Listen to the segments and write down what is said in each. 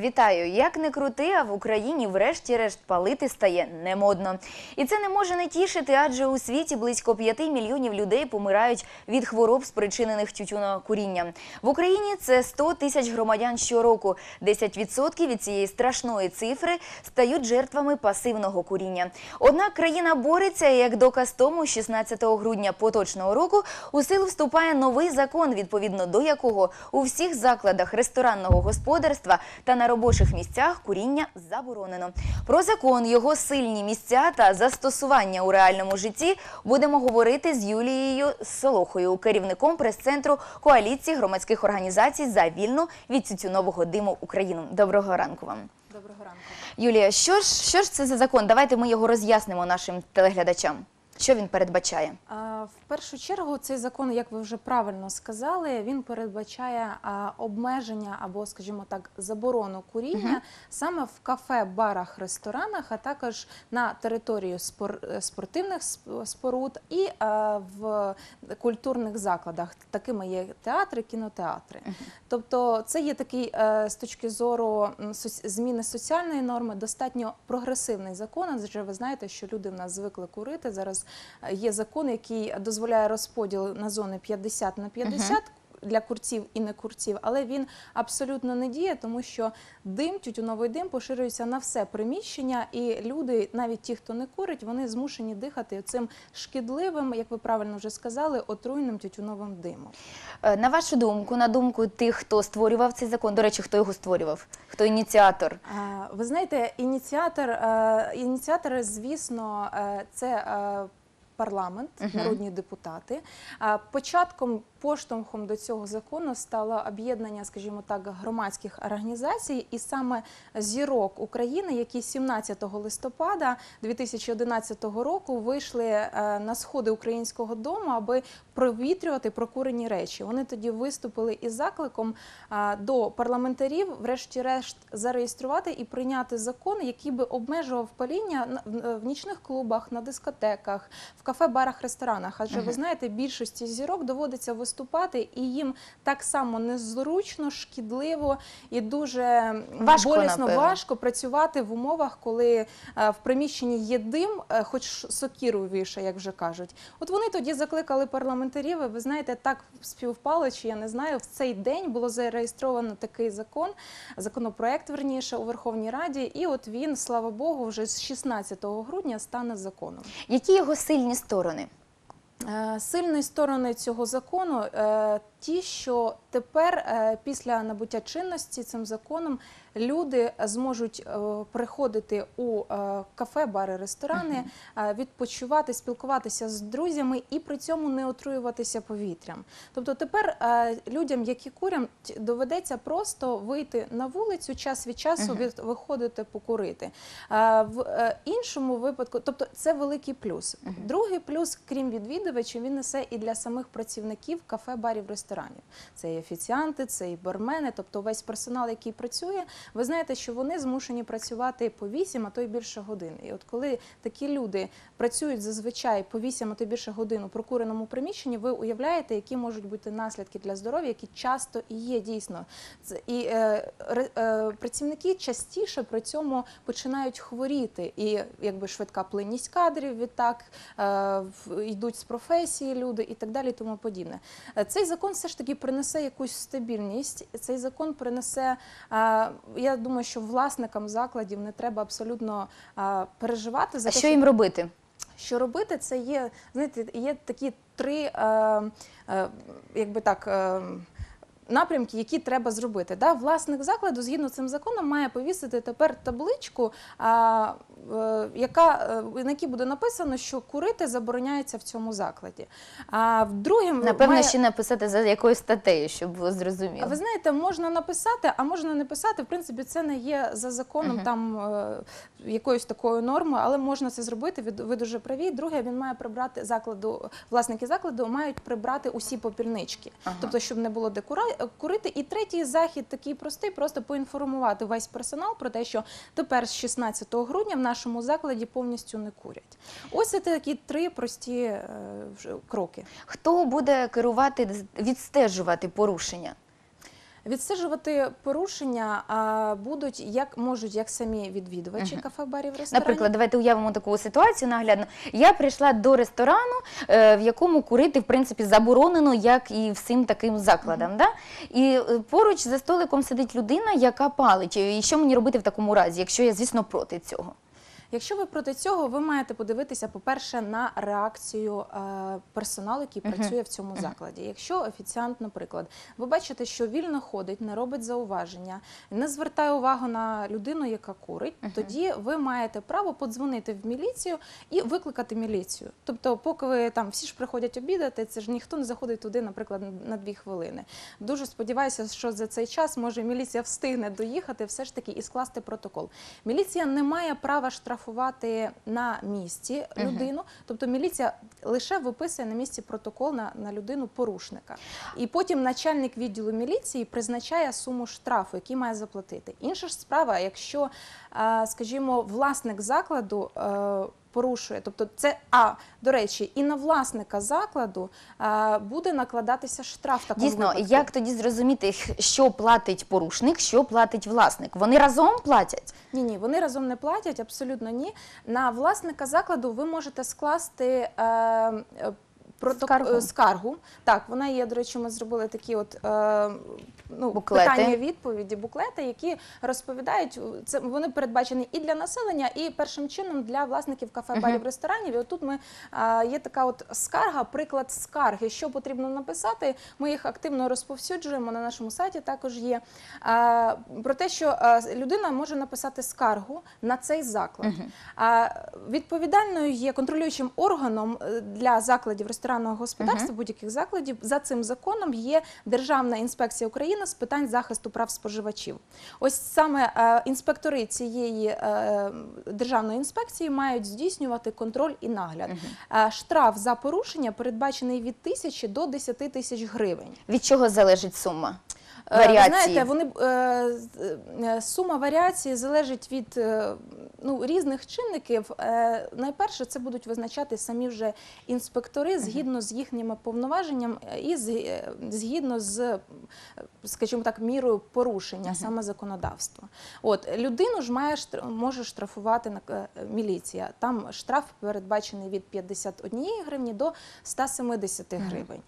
Вітаю! Як не крути, а в Україні врешті-решт палити стає немодно. І це не може не тішити, адже у світі близько 5 мільйонів людей помирають від хвороб, спричинених тютюнокурінням. В Україні це 100 тисяч громадян щороку. 10% від цієї страшної цифри стають жертвами пасивного куріння. Однак країна бореться, і як доказ тому, 16 грудня поточного року у силу вступає новий закон, відповідно до якого у всіх закладах ресторанного господарства та на робочих місцях куріння заборонено. Про закон, його сильні місця та застосування у реальному житті будемо говорити з Юлією Солохою, керівником прес-центру коаліції громадських організацій за вільну від тютюнового диму Україну. Доброго ранку вам. Доброго ранку. Юлія, що ж, що ж це за закон? Давайте ми його роз'яснимо нашим телеглядачам. Що він передбачає? А, В першу чергу цей закон, як ви вже правильно сказали, він передбачає а, обмеження або, скажімо так, заборону куріння саме в кафе, барах, ресторанах, а також на території спор- спортивних споруд і а, в культурних закладах, такими є театри, кінотеатри. Тобто, це є такий е, з точки зору зміни соціальної норми достатньо прогресивний закон. Адже ви знаєте, що люди в нас звикли курити. Зараз е, є закон, який дозволяє розподіл на зони 50 на 50 для курців і не курців, але він абсолютно не діє, тому що дим, тютюновий дим поширюється на все приміщення, і люди, навіть ті, хто не курить, вони змушені дихати цим шкідливим, як ви правильно вже сказали, отруйним тютюновим димом. Е, На вашу думку, на думку тих, хто створював цей закон, до речі, хто його створював, хто ініціатор? Ви знаєте, ініціатор, е, ініціатори, звісно, е, це парламент, народні депутати. Початком, поштовхом до цього закону стало об'єднання, скажімо так, громадських організацій, і саме зірок України, які 17 листопада 2011 року вийшли е, на сходи українського дому, аби провітрювати прокурені речі. Вони тоді виступили із закликом до парламентарів, врешті-решт, зареєструвати і прийняти закон, який би обмежував паління в нічних клубах, на дискотеках, в кафе, барах, ресторанах. Адже ви знаєте, більшості зірок доводиться виступати, і їм так само незручно, шкідливо і дуже Важко, болісно важко працювати в умовах, коли е, в приміщенні є дим, е, хоч сокіру віше, як вже кажуть. От вони тоді закликали парламентарів. і Ви знаєте, так співпало, чи я не знаю. В цей день було зареєстровано такий закон, законопроект верніше у Верховній Раді. І от він, слава Богу, вже з 16 грудня стане законом. Які його сильні сторони? Е, Сильні сторони цього закону е, ті, що тепер, е, після набуття чинності цим законом, люди зможуть е, приходити у е, кафе, бари, ресторани, відпочивати, спілкуватися з друзями і при цьому не отруюватися повітрям. Тобто тепер людям, які курять, доведеться просто вийти на вулицю час від часу, від, виходити покурити. В іншому випадку, тобто це великий плюс. Другий плюс, крім відвідувачів, він несе і для самих працівників кафе, барів, ресторанів. Це і офіціанти, це і бармени, тобто весь персонал, який працює. Ви знаєте, що вони змушені працювати по 8, а то й більше годин. І от коли такі люди працюють зазвичай по 8, а то й більше годин у прокуреному приміщенні, ви уявляєте, які можуть бути наслідки для здоров'я, які часто і є дійсно. І е, е, працівники частіше при цьому починають хворіти. І якби швидка плинність кадрів, відтак е, йдуть з професії люди і так далі, тому подібне. Е, Цей закон все ж таки принесе якусь стабільність. Цей закон принесе. е, Я думаю, що власникам закладів не треба абсолютно е, переживати за А те, що їм робити? що робити, це є, знаєте, є такі три, е, якби так. Напрямки, які треба зробити, да, власник закладу згідно з цим законом має повісити тепер табличку, а, яка е, на якій буде написано, що курити забороняється в цьому закладі. А в другим Напевно, має... ще написати за якоюсь статтею, щоб було А зрозуміло. ви знаєте, можна написати, а можна не писати. В принципі, це не є за законом Мгм. там е, якоюсь такою нормою, але можна це зробити. Ви, ви дуже праві. Друге, він має прибрати закладу, власники закладу мають прибрати усі попільнички, Ага. тобто, щоб не було де курити. І третій захід такий простий, просто поінформувати весь персонал про те, що тепер з 16 грудня в нашому закладі повністю не курять. Ось це такі три прості е, кроки. Хто буде керувати, відстежувати порушення? Відстежувати порушення будуть як можуть як самі відвідувачі кафе, барів, ресторанів. Наприклад, давайте уявимо таку ситуацію наглядно. Я прийшла до ресторану, е, в якому курити в принципі заборонено, як і всім таким закладам. Да? І е, поруч за столиком сидить людина, яка палить. І що мені робити в такому разі, якщо я, звісно, проти цього? Якщо ви проти цього, ви маєте подивитися, по-перше, на реакцію е, персоналу, який працює в цьому закладі. Якщо офіціант, наприклад, ви бачите, що вільно ходить, не робить зауваження, не звертає увагу на людину, яка курить, тоді ви маєте право подзвонити в міліцію і викликати міліцію. Тобто, поки ви там всі ж приходять обідати, це ж ніхто не заходить туди, наприклад, на дві хвилини. Дуже сподіваюся, що за цей час може міліція встигне доїхати все ж таки і скласти протокол. Міліція не має права штрафувати на місці людину, тобто міліція лише виписує на місці протокол на, на людину порушника. І потім начальник відділу міліції призначає суму штрафу, який має заплатити. Інша ж справа, якщо, е, скажімо, власник закладу. Е, Порушує, тобто це а до речі, і на власника закладу а, буде накладатися штраф. такому Дійсно, випадку. як тоді зрозуміти, що платить порушник, що платить власник? Вони разом платять? Ні, ні, вони разом не платять, абсолютно ні. На власника закладу ви можете скласти. Е, е, проток- Скаргу. е, скаргу. Так, вона є, до речі, ми зробили такі от е, ну, Буклети. питання відповіді, буклети, які розповідають, це вони передбачені і для населення, і першим чином для власників кафе, барів, ресторанів. І отут ми е, є така от скарга, приклад скарги. Що потрібно написати? Ми їх активно розповсюджуємо на нашому сайті. Також є е, про те, що е, людина може написати скаргу на цей заклад. А відповідальною є контролюючим органом е, для закладів ресторанного господарства, будь-яких закладів за цим законом є Державна інспекція України з питань захисту прав споживачів. Ось саме е, інспектори цієї е, державної інспекції мають здійснювати контроль і нагляд. Е, Штраф за порушення передбачений від тисячі до 10 тисяч гривень. Від чого залежить сума? Варіації. знаєте, вони сума варіації залежить від ну, різних чинників. Е, Найперше це будуть визначати самі вже інспектори згідно з їхніми повноваженням е, і е, згідно з, е, скажімо так, мірою порушення саме законодавства. От людину ж має може штрафувати на- е, міліція. Там штраф передбачений від 51 гривні до 170 гривень.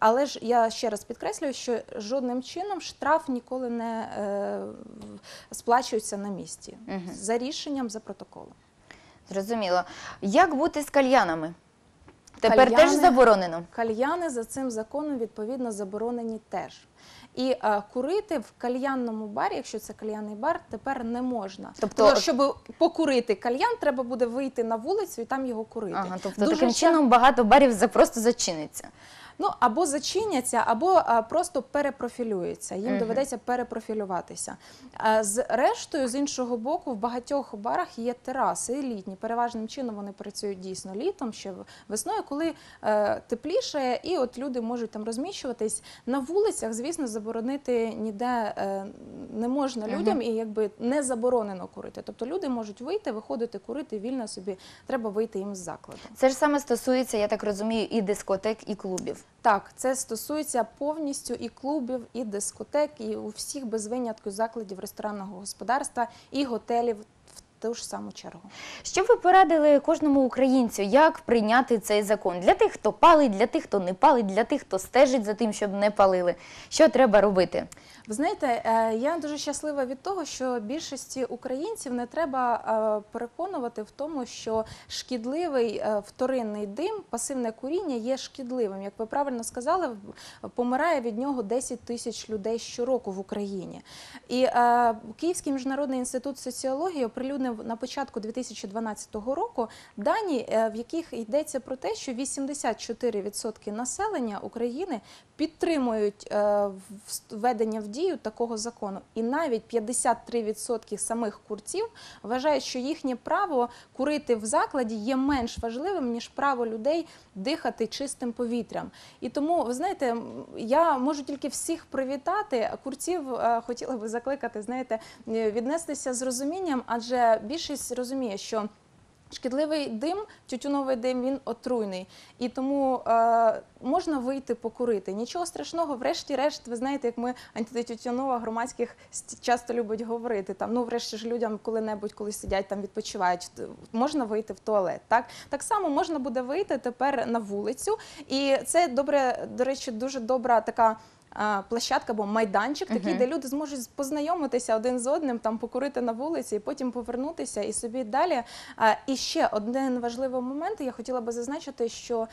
Але ж я ще раз підкреслюю, що жодним чином штраф ніколи не е, сплачується на місці за рішенням за протоколом. Зрозуміло. Як бути з кальянами? Тепер Кальяни- теж заборонено. Кальяни за цим законом відповідно заборонені теж. І е, курити в кальянному барі, якщо це кальянний бар, тепер не можна. Тобто- Тобто, щоб покурити кальян, треба буде вийти на вулицю і там його курити. Ага, тобто Дуже таким ча- чином багато барів за просто зачиниться. Ну або зачиняться, або просто перепрофілюються. Їм доведеться перепрофілюватися. А, з рештою, з іншого боку, в багатьох барах є тераси літні. Переважним чином вони працюють дійсно літом, ще весною, коли е, тепліше, і от люди можуть там розміщуватись на вулицях. Звісно, заборонити ніде е, не можна людям, і якби не заборонено курити. Тобто люди можуть вийти, виходити, курити вільно собі. Треба вийти їм з закладу. Це ж саме стосується, я так розумію, і дискотек, і клубів. Так, це стосується повністю і клубів, і дискотек, і у всіх без винятку закладів ресторанного господарства і готелів ту ж саму чергу. Що ви порадили кожному українцю, як прийняти цей закон? Для тих, хто палить, для тих, хто не палить, для тих, хто стежить за тим, щоб не палили. Що треба робити? Ви знаєте, е, я дуже щаслива від того, що більшості українців не треба е, переконувати в тому, що шкідливий е, вторинний дим, пасивне куріння є шкідливим. Як ви правильно сказали, помирає від нього 10 тисяч людей щороку в Україні. І Київський міжнародний інститут соціології оприлюднив на початку 2012 року дані, е, в яких йдеться про те, що 84% населення України підтримують е, введення в дію такого закону. І навіть 53% самих курців вважають, що їхнє право курити в закладі є менш важливим, ніж право людей дихати чистим повітрям. І тому, ви знаєте, я можу тільки всіх привітати. Курців е, хотіла би закликати, знаєте, віднестися з розумінням, адже більшість розуміє, що Шкідливий дим, тютюновий дим, він отруйний. І тому е, можна вийти покурити. Нічого страшного, врешті-решт, ви знаєте, як ми антитютюнова громадських ст- часто любить говорити. Там, ну, врешті ж людям коли-небудь, коли сидять там відпочивають, можна вийти в туалет. Так? так само можна буде вийти тепер на вулицю. І це добре, до речі, дуже добра така. Площадка або майданчик, такий, де люди зможуть познайомитися один з одним, там покурити на вулиці, і потім повернутися і собі далі. І ще один важливий момент. Я хотіла би зазначити, що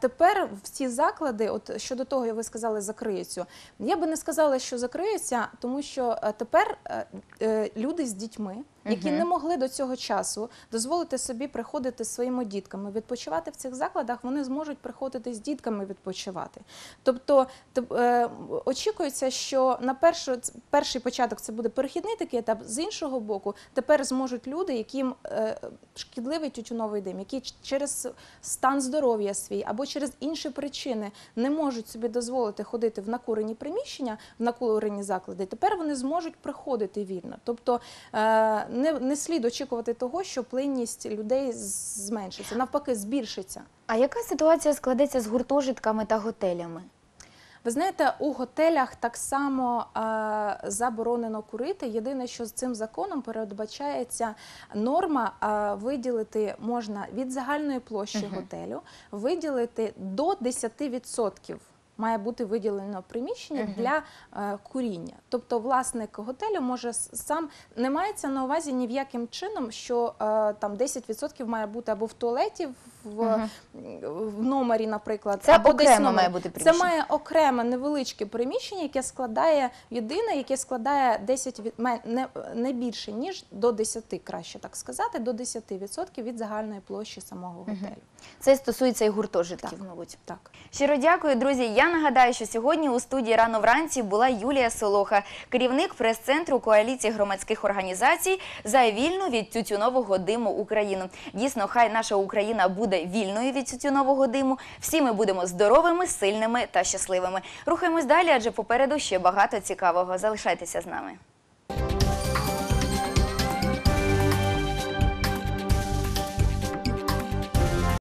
тепер в ці заклади, от щодо того, як ви сказали, закриються. Я би не сказала, що закриються, тому що е, тепер е, е, люди з дітьми, які не могли до цього часу дозволити собі приходити з своїми дітками, відпочивати в цих закладах, вони зможуть приходити з дітками відпочивати. Тобто е, очікується, що на першу, перший початок це буде перехідний такий етап. З іншого боку, тепер зможуть люди, яким е, шкідливий тютюновий дим, які через стан здоров'я свій або через інші причини не можуть собі дозволити ходити в накурені приміщення, в накурені заклади. Тепер вони зможуть приходити вільно. Тобто е, не, не слід очікувати того, що плинність людей зменшиться, навпаки, збільшиться. А яка ситуація складеться з гуртожитками та готелями? Ви знаєте, у готелях так само е, заборонено курити. Єдине, що з цим законом передбачається норма е, виділити можна від загальної площі Мгм. готелю виділити до 10%. Має бути виділено приміщення Мгм. для е, куріння. Тобто власник готелю може сам не мається на увазі ні в яким чином, що е, там 10% має бути або в туалеті, в, Мгм. в номері, наприклад, Це або десь в окремо має бути Це має окреме невеличке приміщення, яке складає єдине, яке складає 10 від не, не більше ніж до 10, краще так сказати, до 10% від загальної площі самого готелю. Це стосується і гуртожитків, Так. мабуть. Так. Щиро дякую, друзі. Нагадаю, що сьогодні у студії рано вранці була Юлія Солоха, керівник прес-центру коаліції громадських організацій за вільну від тютюнового диму Україну. Дійсно, хай наша Україна буде вільною від тютюнового диму. Всі ми будемо здоровими, сильними та щасливими. Рухаємось далі, адже попереду ще багато цікавого. Залишайтеся з нами.